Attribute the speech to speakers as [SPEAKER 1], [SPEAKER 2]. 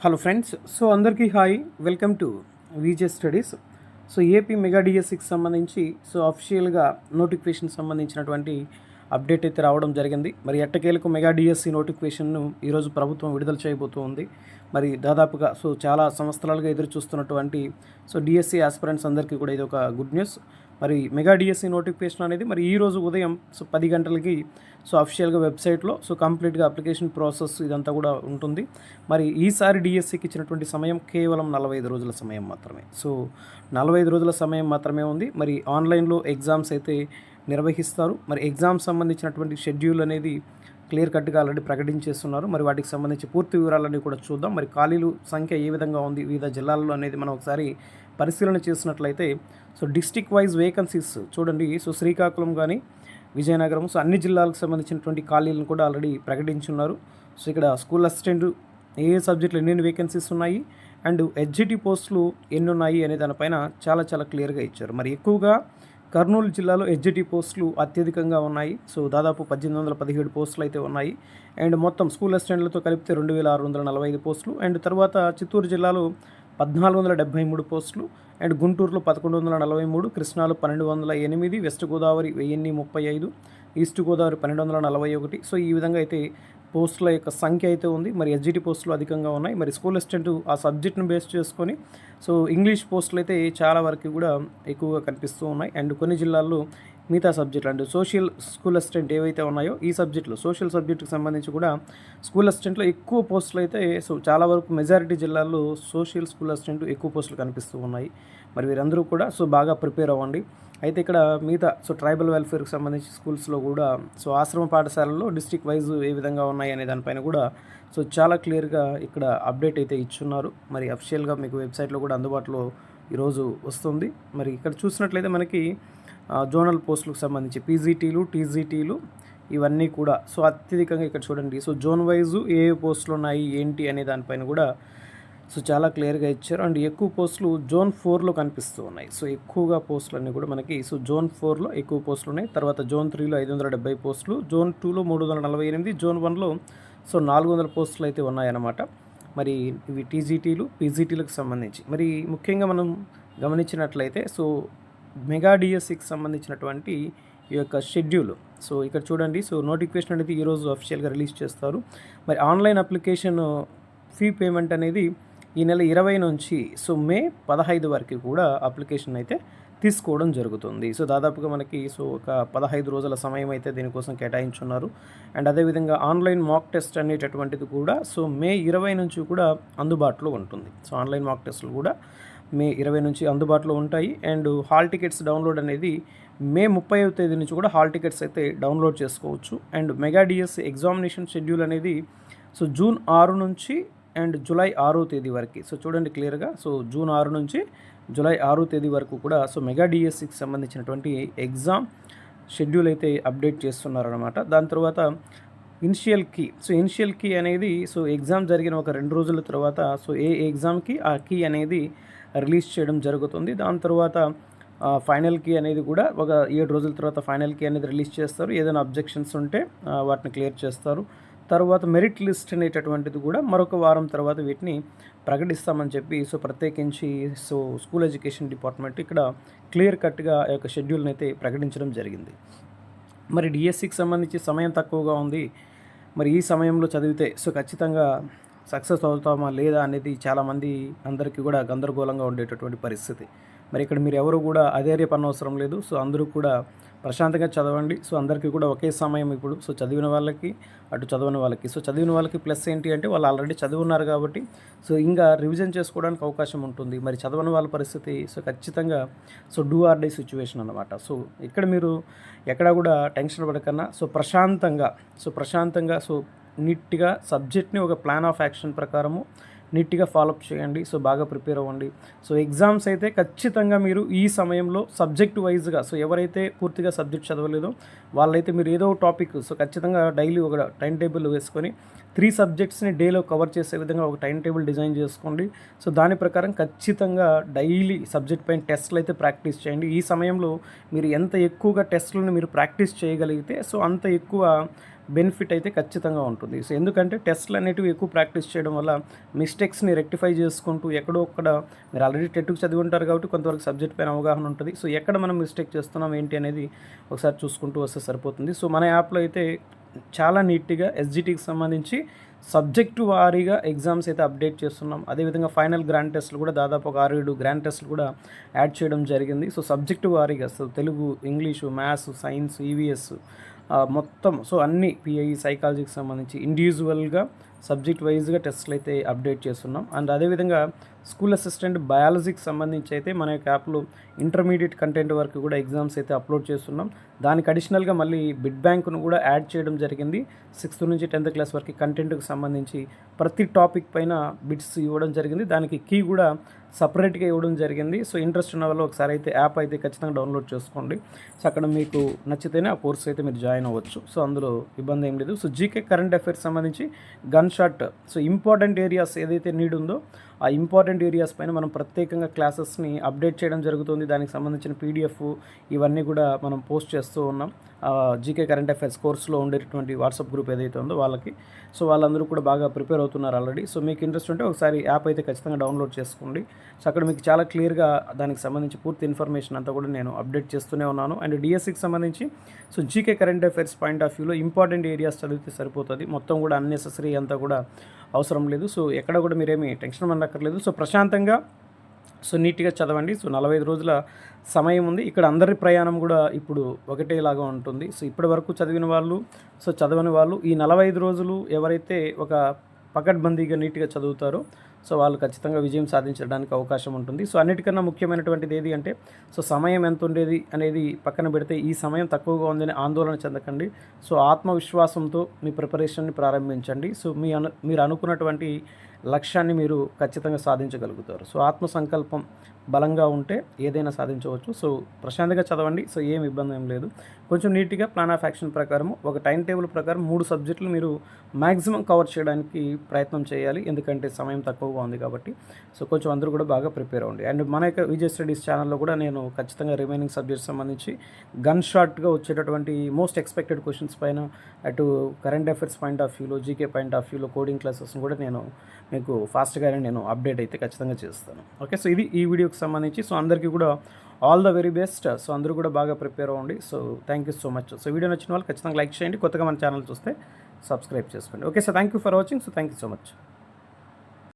[SPEAKER 1] Hello friends so అందరికీ hi welcome to VJ studies. So AP mega డిఎస్సికి సంబంధించి so అఫీషియల్గా నోటిఫికేషన్ సంబంధించినటువంటి అప్డేట్ అయితే రావడం జరిగింది. మరి ఎట్టకేలకు మెగా డిఎస్సి నోటిఫికేషన్ను ఈరోజు ప్రభుత్వం విడుదల చేయబోతోంది మరి దాదాపుగా సో చాలా సంవత్సరాలుగా ఎదురు చూస్తున్నటువంటి సో డిఎస్సి ఆస్పిరెంట్స్ అందరికీ కూడా ఇది ఒక గుడ్ న్యూస్ మరి మెగా డిఎస్సి నోటిఫికేషన్ అనేది మరి ఈ రోజు ఉదయం సో పది గంటలకి సో అఫీషియల్గా వెబ్సైట్లో సో కంప్లీట్గా అప్లికేషన్ ప్రాసెస్ ఇదంతా కూడా ఉంటుంది. మరి ఈసారి డిఎస్సికి ఇచ్చినటువంటి సమయం కేవలం నలభై ఐదు రోజుల సమయం మాత్రమే. సో నలభై ఐదు రోజుల సమయం మాత్రమే ఉంది. మరి ఆన్లైన్లో ఎగ్జామ్స్ అయితే నిర్వహిస్తారు. మరి ఎగ్జామ్ సంబంధించినటువంటి షెడ్యూల్ అనేది క్లియర్ కట్గా ఆల్రెడీ ప్రకటించేస్తున్నారు. మరి వాటికి సంబంధించి పూర్తి వివరాలన్నీ కూడా చూద్దాం. మరి ఖాళీలు సంఖ్య ఏ విధంగా ఉంది? వివిధ జిల్లాల్లో అనేది మనం ఒకసారి పరిశీలన చేసినట్లయితే సో డిస్టిక్ వైజ్ వేకెన్సీస్ చూడండి సో శ్రీకాకుళం కానీ విజయనగరం సో అన్ని జిల్లాలకు సంబంధించినటువంటి ఖాళీలను కూడా ఆల్రెడీ ప్రకటించున్నారు. సో ఇక్కడ స్కూల్ అసిస్టెంట్ ఏ ఏ సబ్జెక్టులు ఎన్ని వేకెన్సీస్ ఉన్నాయి అండ్ హెచ్జిటి పోస్టులు ఎన్ని ఉన్నాయి అనే దానిపైన చాలా చాలా క్లియర్గా ఇచ్చారు. మరి ఎక్కువగా కర్నూలు జిల్లాలో హెచ్జిటి పోస్టులు అత్యధికంగా ఉన్నాయి. సో దాదాపు పద్దెనిమిది వందల పదిహేడు పోస్టులు అయితే ఉన్నాయి. అండ్ మొత్తం స్కూల్ అసిస్టెంట్లతో కలిపితే రెండు వేల ఆరు వందల నలభై ఐదు పోస్టులు. అండ్ తర్వాత చిత్తూరు జిల్లాలో పద్నాలుగు వందల డెబ్బై మూడు పోస్టులు అండ్ గుంటూరులో పదకొండు వందల నలభై మూడు కృష్ణాలో పన్నెండు వందల ఎనిమిది వెస్ట్ గోదావరి వెయ్యిన్ని ముప్పై ఐదు ఈస్ట్ గోదావరి పన్నెండు వందల నలభై ఒకటి. సో ఈ విధంగా అయితే పోస్టుల యొక్క సంఖ్య అయితే ఉంది. మరి ఎస్జిటి పోస్టులు అధికంగా ఉన్నాయి. మరి స్కూల్ అసిస్టెంట్ ఆ సబ్జెక్ట్ను బేస్ చేసుకొని సో ఇంగ్లీష్ పోస్టులు అయితే చాలా వరకు కూడా ఎక్కువగా కనిపిస్తూ ఉన్నాయి. అండ్ కొన్ని జిల్లాల్లో మిగతా సబ్జెక్టులు అంటే సోషల్ స్కూల్ అసిస్టెంట్ ఏవైతే ఉన్నాయో ఈ సబ్జెక్టులు సోషల్ సబ్జెక్టుకి సంబంధించి కూడా స్కూల్ అసిస్టెంట్లో ఎక్కువ పోస్టులు అయితే సో చాలా వరకు మెజారిటీ జిల్లాల్లో సోషల్ స్కూల్ అసిస్టెంట్ ఎక్కువ పోస్టులు కనిపిస్తూ ఉన్నాయి. మరి వీరందరూ కూడా సో బాగా ప్రిపేర్ అవ్వండి. అయితే ఇక్కడ మిగతా సో ట్రైబల్ వెల్ఫేర్కి సంబంధించి స్కూల్స్లో కూడా సో ఆశ్రమ పాఠశాలల్లో డిస్ట్రిక్ట్ వైజ్ ఏ విధంగా ఉన్నాయి అనే దానిపైన కూడా సో చాలా క్లియర్గా ఇక్కడ అప్డేట్ అయితే ఇచ్చున్నారు. మరి అఫిషియల్గా మీకు వెబ్సైట్లో కూడా అందుబాటులో ఈరోజు వస్తుంది. మరి ఇక్కడ చూసినట్లయితే మనకి జోనల్ పోస్టులకు సంబంధించి పీజీటీలు టీజీటీలు ఇవన్నీ కూడా. సో అత్యధికంగా ఇక్కడ చూడండి. సో జోన్ వైజు ఏ ఏ పోస్టులు ఉన్నాయి ఏంటి అనే దానిపైన కూడా సో చాలా క్లియర్గా ఇచ్చారు. అండ్ ఎక్కువ పోస్టులు జోన్ ఫోర్లో కనిపిస్తూ ఉన్నాయి. సో ఎక్కువగా పోస్టులు అన్నీ కూడా మనకి సో జోన్ ఫోర్లో ఎక్కువ పోస్టులు ఉన్నాయి. తర్వాత జోన్ త్రీలో ఐదు వందల డెబ్బై పోస్టులు జోన్ టూలో మూడు వందల నలభై ఎనిమిది జోన్ వన్లో సో నాలుగు వందల పోస్టులు అయితే ఉన్నాయన్నమాట. మరి ఇవి టీజీటీలు పీజీటీలకు సంబంధించి. మరి ముఖ్యంగా మనం గమనించినట్లయితే సో మెగా డిఎస్సికి సంబంధించినటువంటి ఈ యొక్క షెడ్యూల్. సో ఇక్కడ చూడండి. సో నోటిఫికేషన్ అనేది ఈరోజు అఫీషియల్గా రిలీజ్ చేస్తారు. మరి ఆన్లైన్ అప్లికేషన్ ఫీ పేమెంట్ అనేది ఈ నెల ఇరవై నుంచి సో మే పదహైదు వరకు కూడా అప్లికేషన్ అయితే తీసుకోవడం జరుగుతుంది. సో దాదాపుగా మనకి సో ఒక పదహైదు రోజుల సమయం అయితే దీనికోసం కేటాయించున్నారు. అండ్ అదేవిధంగా ఆన్లైన్ మాక్ టెస్ట్ అనేటటువంటిది కూడా సో మే ఇరవై నుంచి కూడా అందుబాటులో ఉంటుంది. సో ఆన్లైన్ మాక్ టెస్టులు కూడా మే ఇరవై నుంచి అందుబాటులో ఉంటాయి. అండ్ హాల్ టికెట్స్ డౌన్లోడ్ అనేది మే ముప్పై తేదీ నుంచి కూడా హాల్ టికెట్స్ అయితే డౌన్లోడ్ చేసుకోవచ్చు. And mega DS examination schedule అనేది సో జూన్ ఆరు నుంచి అండ్ జూలై ఆరో తేదీ వరకు. సో చూడండి క్లియర్గా. సో జూన్ ఆరు నుంచి జూలై ఆరో తేదీ వరకు కూడా సో మెగా డిఎస్సికి సంబంధించినటువంటి ఎగ్జామ్ షెడ్యూల్ అయితే అప్డేట్ చేస్తున్నారనమాట దాని తర్వాత initial key. So initial key అనేది సో ఎగ్జామ్ జరిగిన ఒక రెండు రోజుల తర్వాత సో ఏ ఎగ్జామ్కి ఆ కీ అనేది రిలీజ్ చేయడం జరుగుతుంది. దాని తర్వాత ఫైనల్కి ఫైనల్ కీ అనేది కూడా ఒక ఏడు రోజుల తర్వాత ఫైనల్ కీ అనేది రిలీజ్ చేస్తారు. ఏదైనా అబ్జెక్షన్స్ ఉంటే వాటిని క్లియర్ చేస్తారు. తర్వాత మెరిట్ లిస్ట్ అనేటటువంటిది కూడా మరొక వారం తర్వాత వీటిని ప్రకటిస్తామని చెప్పి సో ప్రత్యేకించి సో స్కూల్ ఎడ్యుకేషన్ డిపార్ట్మెంట్ ఇక్కడ క్లియర్ కట్గా ఆ యొక్క షెడ్యూల్ని అయితే ప్రకటించడం జరిగింది. మరి డిఎస్సికి సంబంధించి సమయం తక్కువగా ఉంది. మరి ఈ సమయంలో చదివితే సో ఖచ్చితంగా సక్సెస్ అవుతామా లేదా అనేది చాలామంది అందరికీ కూడా గందరగోళంగా ఉండేటటువంటి పరిస్థితి. మరి ఇక్కడ మీరు ఎవరు కూడా అధైర్యపడనవసరం లేదు. సో అందరూ కూడా ప్రశాంతంగా చదవండి. సో అందరికీ కూడా ఒకే సమయం ఇప్పుడు. సో చదివిన వాళ్ళకి అటు చదవని వాళ్ళకి. సో చదివిన వాళ్ళకి ప్లస్ ఏంటి అంటే వాళ్ళు ఆల్రెడీ చదివున్నారు కాబట్టి సో ఇంకా రివిజన్ చేసుకోవడానికి అవకాశం ఉంటుంది. మరి చదవని వాళ్ళ పరిస్థితి సో ఖచ్చితంగా so do or die situation అనమాట సో ఇక్కడ మీరు ఎక్కడ కూడా టెన్షన్ పడకన్నా. సో ప్రశాంతంగా సో ప్రశాంతంగా సో నీట్గా సబ్జెక్ట్ని ఒక ప్లాన్ ఆఫ్ యాక్షన్ ప్రకారము నీట్గా ఫాలోఅప్ చేయండి. సో బాగా ప్రిపేర్ అవ్వండి. సో ఎగ్జామ్స్ అయితే ఖచ్చితంగా మీరు ఈ సమయంలో సబ్జెక్ట్ వైజ్గా సో ఎవరైతే పూర్తిగా సబ్జెక్ట్ చదవలేదో వాళ్ళైతే మీరు ఏదో టాపిక్ సో ఖచ్చితంగా డైలీ ఒక టైం టేబుల్ వేసుకొని త్రీ సబ్జెక్ట్స్ని డేలో కవర్ చేసే విధంగా ఒక టైం టేబుల్ డిజైన్ చేసుకోండి. సో దాని ప్రకారం ఖచ్చితంగా డైలీ సబ్జెక్ట్ పైన టెస్ట్లు అయితే ప్రాక్టీస్ చేయండి. ఈ సమయంలో మీరు ఎంత ఎక్కువగా టెస్ట్లను మీరు ప్రాక్టీస్ చేయగలిగితే సో అంత ఎక్కువ బెనిఫిట్ అయితే ఖచ్చితంగా ఉంటుంది. సో ఎందుకంటే టెస్ట్లు అనేటివి ఎక్కువ ప్రాక్టీస్ చేయడం వల్ల మిస్టేక్స్ని రెక్టిఫై చేసుకుంటూ ఎక్కడో ఒక్కడ మీరు ఆల్రెడీ టెట్కి చదివి ఉంటారు కాబట్టి కొంతవరకు సబ్జెక్ట్ పైన అవగాహన ఉంటుంది. సో ఎక్కడ మనం మిస్టేక్ చేస్తున్నాం ఏంటి అనేది ఒకసారి చూసుకుంటూ వస్తే సరిపోతుంది. సో మన యాప్లో అయితే చాలా నీట్గా ఎస్జిటికి సంబంధించి సబ్జెక్టు వారీగా ఎగ్జామ్స్ అయితే అప్డేట్ చేస్తున్నాం. అదేవిధంగా ఫైనల్ గ్రాండ్ టెస్ట్లు కూడా దాదాపు ఒక ఆరు ఏడు గ్రాండ్ టెస్ట్లు కూడా యాడ్ చేయడం జరిగింది. సో సబ్జెక్టు వారీగా so Telugu English maths science EVS మొత్తం సో అన్ని పిఐఈ సైకాలజీకి సంబంధించి ఇండివిజువల్గా సబ్జెక్ట్ వైజ్గా టెస్ట్లు అయితే అప్డేట్ చేస్తున్నాం. అండ్ అదేవిధంగా స్కూల్ అసిస్టెంట్ బయాలజీకి సంబంధించి అయితే మన యొక్క యాప్లో ఇంటర్మీడియట్ కంటెంట్ వరకు కూడా ఎగ్జామ్స్ అయితే అప్లోడ్ చేస్తున్నాం. దానికి అడిషనల్గా మళ్ళీ బిడ్ బ్యాంక్ను కూడా యాడ్ చేయడం జరిగింది. సిక్స్త్ నుంచి టెన్త్ క్లాస్ వరకు కంటెంట్కి సంబంధించి ప్రతి టాపిక్ పైన బిట్స్ ఇవ్వడం జరిగింది. దానికి కీ కూడా సపరేట్గా ఇవ్వడం జరిగింది. సో ఇంట్రెస్ట్ ఉన్న వాళ్ళు ఒకసారి అయితే యాప్ అయితే ఖచ్చితంగా డౌన్లోడ్ చేసుకోండి. సో అక్కడ మీకు నచ్చితేనే ఆ కోర్స్ అయితే మీరు జాయిన్ అవ్వచ్చు. సో అందులో ఇబ్బంది ఏం లేదు. సో జీకే కరెంట్ అఫైర్స్ సంబంధించి gun shot so important areas ఏదైతే నీడ్ ఉందో ఆ ఇంపార్టెంట్ ఏరియాస్ పైన మనం ప్రత్యేకంగా క్లాసెస్ని అప్డేట్ చేయడం జరుగుతుంది. దానికి సంబంధించిన పీడిఎఫ్ ఇవన్నీ కూడా మనం పోస్ట్ చేస్తూ ఉన్నాం. జీకే కరెంట్ అఫైర్స్ కోర్సులో ఉండేటటువంటి వాట్సాప్ గ్రూప్ ఏదైతే ఉందో వాళ్ళకి. సో వాళ్ళందరూ కూడా బాగా ప్రిపేర్ అవుతున్నారు ఆల్రెడీ. సో మీకు ఇంట్రెస్ట్ ఉంటే ఒకసారి యాప్ అయితే ఖచ్చితంగా డౌన్లోడ్ చేసుకోండి. సో అక్కడ మీకు చాలా క్లియర్గా దానికి సంబంధించి పూర్తి ఇన్ఫర్మేషన్ అంతా కూడా నేను అప్డేట్ చేస్తూనే ఉన్నాను. అండ్ డిఎస్సికి సంబంధించి so GK current affairs point of వ్యూలో ఇంపార్టెంట్ ఏరియాస్ చదివితే సరిపోతుంది. మొత్తం కూడా అన్నెసెసరీ అంతా కూడా అవసరం లేదు. సో ఎక్కడ కూడా మీరేమి టెన్షన్ అనక్కర్లేదు సో ప్రశాంతంగా సో నీట్గా చదవండి. సో నలభై ఐదు రోజుల సమయం ఉంది. ఇక్కడ అందరి ప్రయాణం కూడా ఇప్పుడు ఒకటేలాగా ఉంటుంది. సో ఇప్పటి వరకు చదివిన వాళ్ళు సో చదవని వాళ్ళు ఈ నలభై ఐదు రోజులు ఎవరైతే ఒక పకడ్బందీగా నీట్గా చదువుతారో సో వాళ్ళు ఖచ్చితంగా విజయం సాధించడానికి అవకాశం ఉంటుంది. సో అన్నిటికన్నా ముఖ్యమైనటువంటిది ఏది అంటే సో సమయం ఎంత ఉండేది అనేది పక్కన పెడితే ఈ సమయం తక్కువగా ఉందని ఆందోళన చెందకండి. సో ఆత్మవిశ్వాసంతో మీ ప్రిపరేషన్ని ప్రారంభించండి. సో మీ అను మీరు అనుకున్నటువంటి లక్ష్యాన్ని మీరు ఖచ్చితంగా సాధించగలుగుతారు. సో ఆత్మ సంకల్పం బలంగా ఉంటే ఏదైనా సాధించవచ్చు. సో ప్రశాంతంగా చదవండి. సో ఏం ఇబ్బంది ఏం లేదు. కొంచెం నీట్గా ప్లాన్ ఆఫ్ యాక్షన్ ప్రకారం ఒక టైం టేబుల్ ప్రకారం మూడు సబ్జెక్టులు మీరు మ్యాక్సిమం కవర్ చేయడానికి ప్రయత్నం చేయాలి. ఎందుకంటే సమయం తక్కువగా ఉంది కాబట్టి. సో కొంచెం అందరూ కూడా బాగా ప్రిపేర్ అవ్వండి. అండ్ మన యొక్క విజయ్ స్టడీస్ ఛానల్లో కూడా నేను ఖచ్చితంగా రిమైనింగ్ సబ్జెక్ట్స్ సంబంధించి గన్ షార్ట్గా వచ్చేటటువంటి మోస్ట్ ఎక్స్పెక్టెడ్ క్వశ్చన్స్ పైన అటు కరెంట్ అఫైర్స్ పాయింట్ ఆఫ్ వ్యూలో జీకే పాయింట్ ఆఫ్ వ్యూలో కోడింగ్ క్లాసెస్ కూడా నేను మీకు ఫాస్ట్గానే నేను అప్డేట్ అయితే ఖచ్చితంగా చేస్తాను. ఓకే సో ఇది ఈ వీడియోకి సంబంధించి సో అందరికీ కూడా all the very best so అందరూ కూడా బాగా ప్రిపేర్ అవ్వండి. So thank you so much so video నచ్చిన వాళ్ళు ఖచ్చితంగా లైక్ చేయండి. కొత్తగా మన ఛానల్ చూస్తే సబ్స్క్రైబ్ చేసుకోండి. Okay so thank you for watching so thank you so much